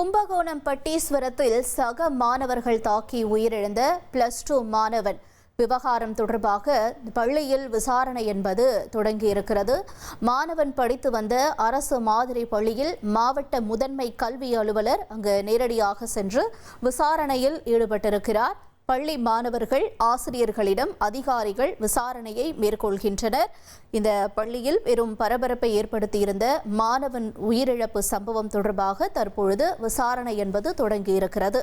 கும்பகோணம் பட்டீஸ்வரத்தில் சக மாணவர்கள் தாக்கி உயிரிழந்த பிளஸ் டூ மாணவன். விவகாரம் தொடர்பாக பள்ளியில் விசாரணை என்பது தொடங்கியிருக்கிறது. மாணவன் படித்து வந்த அரசு மாதிரி பள்ளியில் மாவட்ட முதன்மை கல்வி அலுவலர் அங்கு நேரடியாக சென்று விசாரணையில் ஈடுபட்டிருக்கிறார். பள்ளி மாணவர்கள் ஆசிரியர்களிடம் அதிகாரிகள் விசாரணையை மேற்கொள்கின்றனர். இந்த பள்ளியில் பெரும் பரபரப்பை ஏற்படுத்தியிருந்த மாணவன் உயிரிழப்பு சம்பவம் தொடர்பாக தற்பொழுது விசாரணை என்பது தொடங்கியிருக்கிறது.